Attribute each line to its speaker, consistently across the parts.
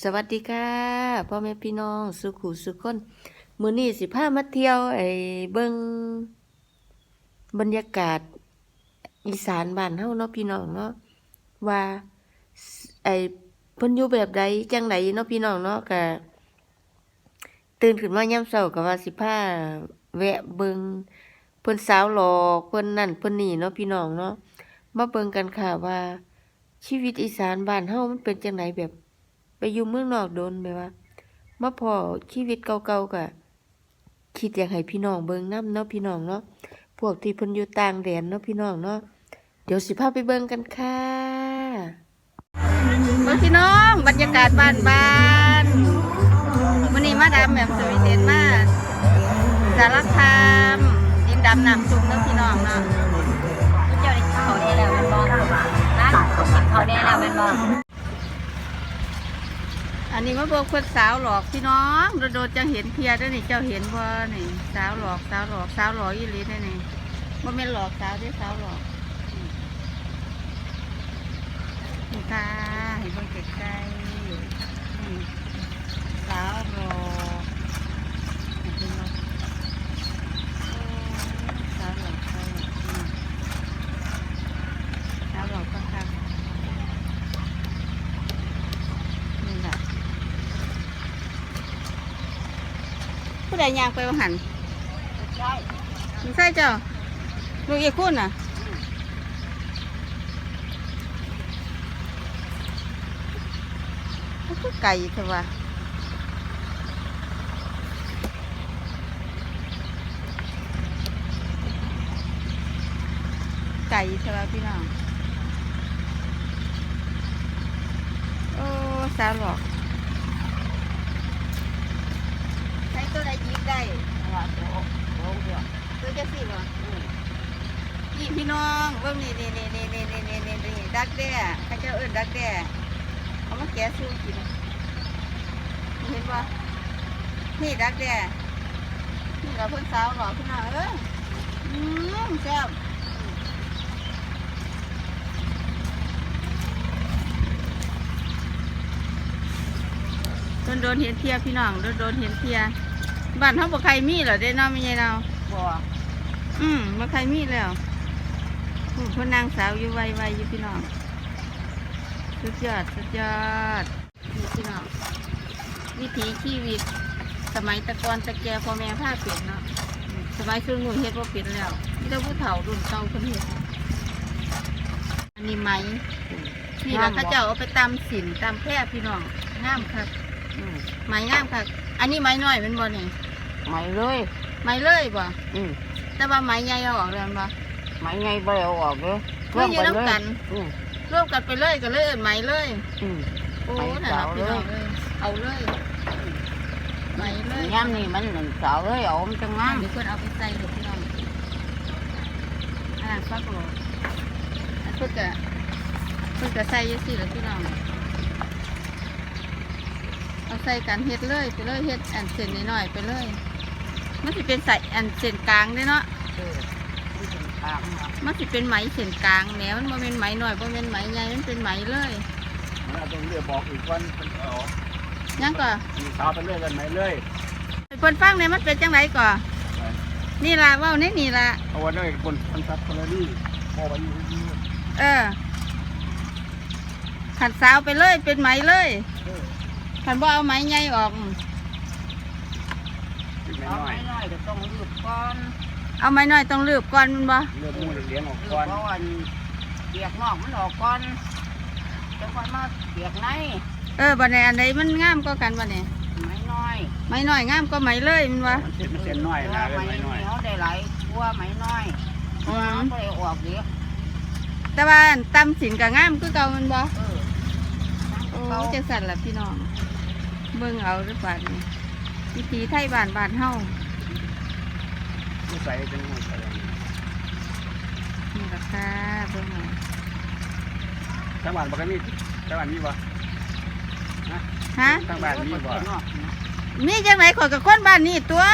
Speaker 1: สวัสดีค่ะพ่อแม่พี่น้องสุขุสุขคนมือนี้สิพามาเที่ยว ไอ้เบิ่งบรรยากาศ อีสานบ้านเฮาเนาะพี่น้องเนาะว่าไอ้เพิ่นอยู่แบบใดจังไดเนาะพี่น้องเนาะก็ตื่นขึ้นมายามเช้าก็ว่าสิพาแวะเบิ่งเพิ่นสาวหลอกเพิ่นนั่นเพิ่นนี่เนาะพี่น้องเนาะมาเบิ่งกันค่ะว่าชีวิตอีสานบ้านเฮามันเป็นจังไดแบบ ไปอยู่เมืองนอกโดนแบบว่ามาพอชีวิตเก่าๆก็คิดอยากให้พี่น้องเบิ่งนำเนาะพี่น้องเนาะพวกที่เพิ่นอยู่ต่างแดนเนาะพี่น้องเนาะเดี๋ยวสิพาไปเบิ่งกันค่ะมาพี่น้องบรรยากาศบ้านบ้านวันนี้มาดามแบบสวีเดนมาสารคามดินดำน้ำซุปเนาะพี่น้องเนาะ
Speaker 2: เจ้าได้เขาได้แล้วแมันบอกนะเขาได้แล้วแมันบ อั
Speaker 1: นนี้มาบอกเพื่อนสาวหลอกพี่น้องโดดจังเห็นเพียด้วยนี่เจ้าเห็นว่านี่สาวหลอกสาวหลอกสาวหลอกอีหลีได้นี่บ่แม่นหลอกสาวเด้สาวหลอกนี่ค่ะให้เบิ่งใกล้ๆนี่สาวหลอกเห็นบ่โอ้สาวหลอกสาวหลอกนี่สาวหลอกข้างๆนี่แหละ ผู้ใดยางไปว่าหัน
Speaker 2: ใช่
Speaker 1: มึงใช่เจ้าลูกอีกคุณน่ะไก่เถอะวะไก่เถอะวะพี่น้อง โอ้ สาหรอกใช้ ตัวใดยิบได้
Speaker 2: ว่าโอ้โหเดียว
Speaker 1: ตัวจะสิบ่นี่พี่น้องเบิ่งนี่นี่นี่นี่นี่นี่นี่นี่นี่ดักแด้เขาเจ้าเอิ้นดักแด้เอามาแกะสู้กินเห็นบ่นี่ดักแด้นี่กับเพิ่นสาวหล่อพี่น้องเอ้ยอืมแซ่บโดนโดนเห็นเทียพี่น้องโดนโดนเห็นเทีย บ้านเฮาบ่ใครมีเหรอเด้เนาะแม่ใหญ่เนาะ
Speaker 2: บัว
Speaker 1: อืมมาใครมีแล้วอืมเพนนางสาวอยู่ไวๆอยู่พี่น้องสุดยอดสุดยอดนี่พี่น้องวิถีชีวิต สมัยแตะกอนตะแกพ่อแม่ผ้าเปลี่ยนเนาะอืมสมัยซึ่งหนูเฮ็ดว่าเปลี่ยนแล้วนี่เราผู้เฒ่ารุ่นเก่าคนเฮ็ดอันนี้ไหมนี่แหละเขาเจ้าเอาไปตำสินตำแพร่พี่น้องงามครับ
Speaker 2: อืม
Speaker 1: ไหมงามครับ อันนี้ไหมน้อยเป็นบ่นี่
Speaker 2: ไม่เลย
Speaker 1: ไหมเลยบ่
Speaker 2: อืม
Speaker 1: แต่ว่าไหมใหญ่เอาออกแล้วบ่
Speaker 2: ไม่ไงบ่ได้เอาออกเลย
Speaker 1: เพื่ออยู่น้ำกัน
Speaker 2: อืม
Speaker 1: ร่วมกันไปเลยก็เลยเอิ้นไหมเลย
Speaker 2: อืม
Speaker 1: โอ้
Speaker 2: ไหม
Speaker 1: น่ะ
Speaker 2: สาว
Speaker 1: พี่น้อง
Speaker 2: เลย
Speaker 1: เลยเอาเลยไหมเลย
Speaker 2: ย่ำนี่มันหนึ่งสาวเลยเอามันจะงาม
Speaker 1: เดี๋ยวเพื่อนเอาไปใส่เดี๋ยวพี่น้องอ่าฟักโลอันเพื่อนจะเพื่อนจะใส่ยังสิเหรอพี่น้อง เอาใส่กันเฮ็ดเลยไปเลยเฮ็ดอันเส้นน้อยๆไปเลยมันสิเป็นใส่อันเส้นกลางเด้เนาะ
Speaker 2: เออมันเป็นทางเนาะ
Speaker 1: มันสิเป็นไหมเส้นกลางแหมมันบ่เป็นไหมน้อยบ่เป็นไหมใหญ่มันเป็นไหมเลย
Speaker 3: มันเอาตรงเรือบอกอีกวันเป็นเอา
Speaker 1: ยังก็
Speaker 3: มีสาวไปเรื่อยกันไหนเลย
Speaker 1: ให้เพิ่นฟังเนี่ยมันเป็นจังไรก่อนี่ล่ะเว่านี่นี่ล่ะ
Speaker 3: เอาวันนั้นคนคนซัดคนละนี่พอไปอยู่ที่นี่
Speaker 1: เออขันสาวไปเลยเป็นไหมเลย
Speaker 3: เออ
Speaker 1: ขันบ่เอาไหมใหญ่ออก
Speaker 3: ถึง
Speaker 2: เอา
Speaker 3: น้อย
Speaker 2: ไม่น้อยก็ต้องรีบก่อน
Speaker 1: เอาไหมน้อยต้องลืบก่อนแมันบ่
Speaker 3: เรือมูเลี้ยงออก
Speaker 2: รีบ
Speaker 3: ก่อน
Speaker 2: ก่อนเปียกนอกมันออกก่อนจะค่อยมาเปียกใน
Speaker 1: เออบัดนี้อันใดมันงามก็กันบัดนี้
Speaker 2: ไม่น้อย
Speaker 1: ไหมน้อยงามก็ไหมเลยแมันบ่
Speaker 3: มันเส้นมันเส้นน้อยนะเลย
Speaker 2: ไม่
Speaker 3: ไม่น้อย
Speaker 2: เหนียวได้หลายกลัวไม่น้อยเพราะว่ามันบ่ได้ออกเดียว
Speaker 1: แต่ว่าอันตำสินก็งามคือเก่าแมันบ่
Speaker 2: เออ
Speaker 1: โอ้จังสั่นล่ะพี่น้อง เบิ่งเอาหรือเปล่านี่วิธีไทยบ้านบ้านเฮา
Speaker 3: ที่ใส่เป็นหัวใส่
Speaker 1: นี่ล่ะค่ะเบิ่งเอา
Speaker 3: ทางบ้านบอกกันนี่ทางบ้านมีบ่
Speaker 1: ฮะ
Speaker 3: ทางบ้านมีบ่
Speaker 1: มีจังไหนขอยกับคนบ้านนี่ตัว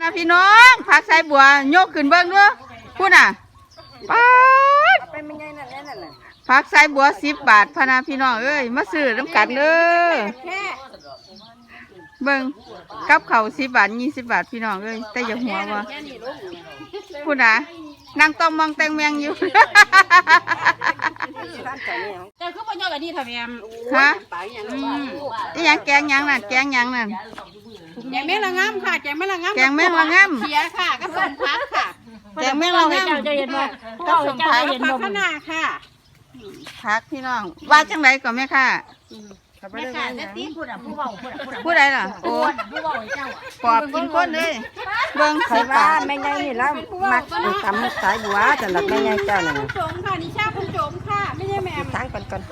Speaker 1: นะพี่น้องผักใส่บัวยกขึ้นเบิ่งด้วยพูดน่ะป๊าด
Speaker 2: เป็นไม่ใช่นั่นแหละนั่นน่ะ
Speaker 1: ผักสายบัวสิบบาทพะนาพี่น้องเอ้ยมาซื้อน้ำกันเด้อ เบิ่งกับเขาวสิบบาทยี่สิบบาทพี่น้องเอ้ยแต่อย่าหัววะพูดนะนางต้องมองแตงแมงอยู่
Speaker 2: เจ้าคือบ่ยอมอันนี้ทำแม่
Speaker 1: ฮะ
Speaker 2: อืม
Speaker 1: อีหยังแกงหยังนั่นแกงหยังนั่น
Speaker 2: แกงแม่ละงามค่ะแกงแม่ละงาม
Speaker 1: แกงแมงละงาม
Speaker 2: เขียค่ะก็สมพักค่ะ
Speaker 1: แกงแมงละงาม
Speaker 2: เจ้าเห็นบ่
Speaker 1: ก็สมพัก
Speaker 2: พักขนาค่ะ
Speaker 1: พักพี่น้องว่าจังไรก่อนแม่ค่ะ
Speaker 2: แม่ค่ะจะตีพูดอะผู้เว้าพูดอะพูดอะ
Speaker 1: ผู้ใดล่ะ โอ้
Speaker 2: ผู้เว้าให้เจ้าอะ
Speaker 1: ปอบกินคนเลยเบิ่ง
Speaker 4: ใคร
Speaker 1: สิ
Speaker 4: ว่า
Speaker 1: บาท
Speaker 4: แม่ยายนี่แล้วมักทำสายบัวจังหวัดแม่ยายเจ้านี่นะ
Speaker 2: โจมค่ะนิชาคุณโจมค่ะไม่ใช่แม่
Speaker 4: ทางก่อนก่อน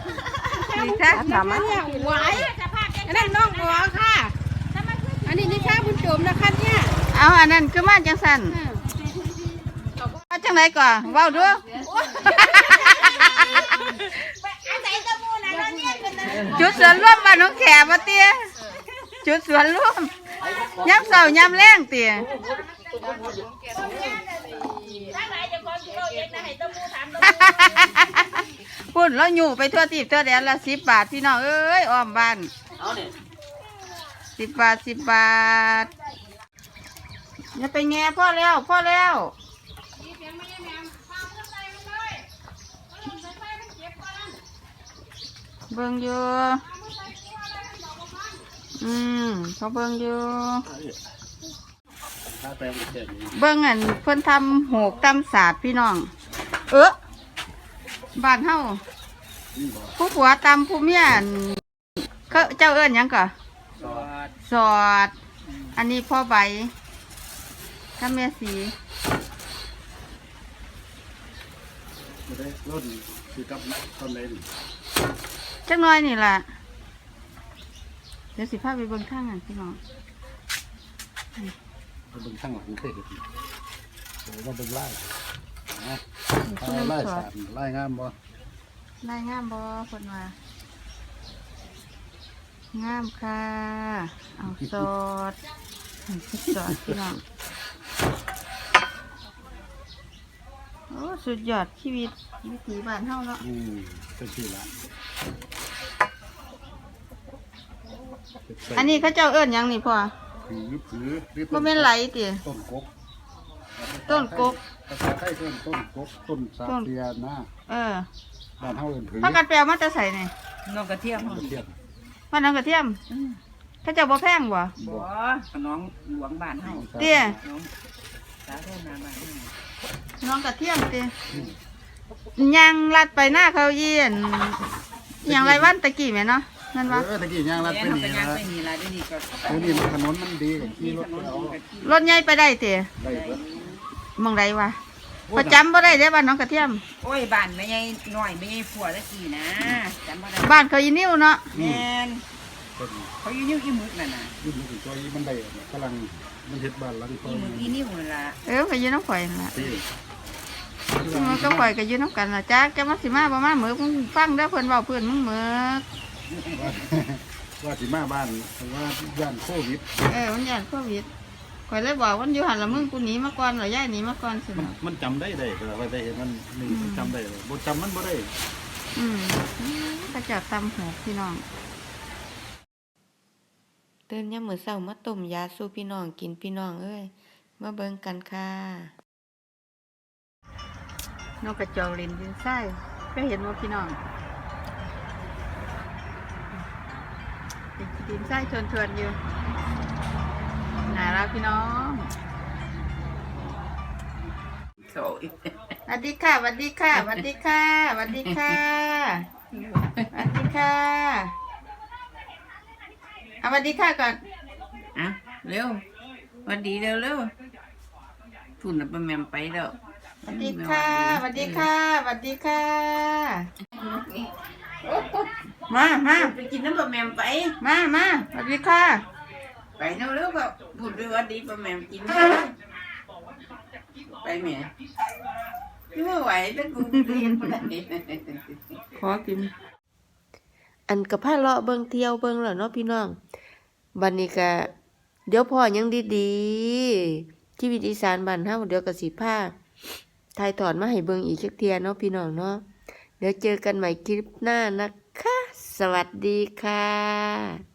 Speaker 1: นี่จ้ะ
Speaker 4: ถามมา
Speaker 2: เนี่ยหวายอันนั้นน้องบัวค่ะ อันนี้นิชาคุณโจมนะคะเนี่ย
Speaker 1: เอาอันนั้นคือมาจังสันว่าจังไรก่อนเว้าดู จุดสวนร่วมบ้านน้องแขมาเตี้ยจุดสวนร่วมย้ำเสาย้ำแรงเตี้ยพุ่นแล้วอยู่ไปทั่วทีบทั่วแดนละสิบบาทพี่น้องเอ้ยอ้อมบ้านสิบบาทสิบบาทอย่าไปแง่พ่อแล้วพ่อแล้ว เบิ่งอยู่อืมเขาเบิ่งอยู่
Speaker 3: ถ้าแปลงเสร็จ
Speaker 1: เบิ่งอันเพิ่นทำโหกตำศาสตร์พี่น้อง เออบ้านเฮาผู้ผัวตำผู้เมียอันเขาเจ้าเอิ้นหยังก่อ
Speaker 3: สอด
Speaker 1: สอด อันนี้พ่อใบกับแม่สี
Speaker 3: ไม่ได้ร่นคือกับต้นเลน
Speaker 1: จักหน้อยนี่ล่ะ เดี๋ยวสิพาไปเบิ่งข้างกันพี่น้อง
Speaker 3: เป็นเบิ่งข้างหลังเคยเห็นโอ้ว่าเป็นไล่นะ
Speaker 1: คุณ
Speaker 3: ไล่
Speaker 1: น้ำสอ
Speaker 3: สา
Speaker 1: ด
Speaker 3: รไล่งามบ่
Speaker 1: นายงามบ่คนว่างามค่ะ เอาสดสดพี่น้อง โอ้ สุดยอดชีวิตวิถีบ้านเฮาเนาะ
Speaker 3: อืมเป็นที่ละ
Speaker 1: อันนี้เขาเจ้าเอิ้นหยังนี่พ่อ
Speaker 3: ผือผือหรือ
Speaker 1: บ่แม่นไหลติ
Speaker 3: ต้นกก
Speaker 1: ต้นกก
Speaker 3: ภาษาไทยต้นต้นกกต้นสาเตียนะ
Speaker 1: เออ
Speaker 3: บ้านเฮาเอิ้นผือ
Speaker 1: พากันแปลมาแต่ใส่นี่
Speaker 4: น้องกระเทียม
Speaker 3: กระเทียม
Speaker 1: ว่าน้องกระเทียมเขาเจ้าบ่แพงบ่
Speaker 4: บัวน้องหลวงบ้านเฮา
Speaker 1: เตี้ย
Speaker 4: น้องสาธารณบ้านเฮา
Speaker 1: น้องกระเทียมติยังลัดไปหน้าเขาเยียนอหย่างไรวันตะกี้แม่เนาะ นั่นวะ
Speaker 3: เออตะกี้ย่างรัด
Speaker 4: แม่
Speaker 3: ไป
Speaker 4: เฮา
Speaker 3: นี่
Speaker 4: ก็ย่าง
Speaker 3: นะ
Speaker 4: ไปนี่ล่ะเดี๋ยวนี้ก็
Speaker 3: เดี๋ยวนี้มันถนนมันดีกับขี่รถไปเอา
Speaker 1: รถใหญ่ไปได้ติ
Speaker 3: ได้เบิด
Speaker 1: มองไรวะประจำบ่ได้เด้บ้านน้องกระเทียม
Speaker 4: โอ้ยบ้านแม่ยายน้อยแม่ยายผัวตะกี้นะจำบ่ได้
Speaker 1: บ้านเขาอีนิ้วเนาะ
Speaker 4: แม่น
Speaker 3: ต้น
Speaker 4: เขาอยู่นิ้วอีหมึกนั่นน่ะ
Speaker 3: ยุ่งถึงตัวอีมันได้กำลังมันเฮ็ดบ้านหลังตัว
Speaker 4: อีหมึกอีนิ้วนั่นล่ะ
Speaker 1: เออเขาอยู่น้ำข่อยนั่นล่ะ
Speaker 3: ที่
Speaker 1: มันก็ข่อยก็อยู่น้ำกันล่ะจ้าแกมาสิมาบ่มาเหมือกมึงฟังเด้อเพิ่นเว้าเพิ่นมึงเหมือก
Speaker 3: ว่าว่าสิมาบ้านว่าย่านโควิด
Speaker 1: เออมันย่านโควิดข่อยเลยบอกว่าอยู่หันละมึงกูหนีมาก่อนเหรอย่ายหนีมาก่อนสิ
Speaker 3: มัน
Speaker 1: เนาะ
Speaker 3: มันจำได้ได้แต่ว่าได้เห็นมันนี่มันจำได้เลยบ่จำมันบ่ได้
Speaker 1: อืมก็จะตำหัวพี่น้องเตือนยามมื้อเช้ามาต้มยาสู้พี่น้องกินพี่น้องเอ้ย มาเบิ่งกันค่ะ นกกระจอกเล่นดินทรายก็เห็นว่าพี่น้อง เป็นดินทรายชวนๆอยู่น่ารักพี่น้อง
Speaker 4: โอ้ย
Speaker 1: สวัสดีค่ะสวัสดีค่ะสวัสดีค่ะสวัสดีค่ะสวัสดีค่ะเอาสวัสดีค่ะก่อน
Speaker 4: อะเร็วหวันดีเร็วเร็วทุนน่ะบ่แม่นไปแล้ว
Speaker 1: สวัสดีค่ะสวัสดีค่ะสวัสดีค่ะ มามา
Speaker 4: ไปกินน้ำบ่แม่นไป
Speaker 1: มามาสวัสดีค่ะ
Speaker 4: ไปเร็วเร็วก็พูดด้วยว่าดีบ่แม่นกินไปแม่ไม่ไหวแล้วกูเรียนบ่ได้
Speaker 1: ขอกิน อันกับผ้าเลาะเบิงเที่ยวเบิงแล้วเนาะพี่น้องวันนี้ก็เดี๋ยวพ่อยังดีๆชีวิตอีสานบ้านเฮาเดี๋ยวก็สิพาถ่ายถอดมาให้เบิงอีกจักเที่ยเนาะพี่น้องเนาะใน
Speaker 5: เดี๋ยวเจอกันใหม่คลิปหน้านะคะ สวัสดีค่ะ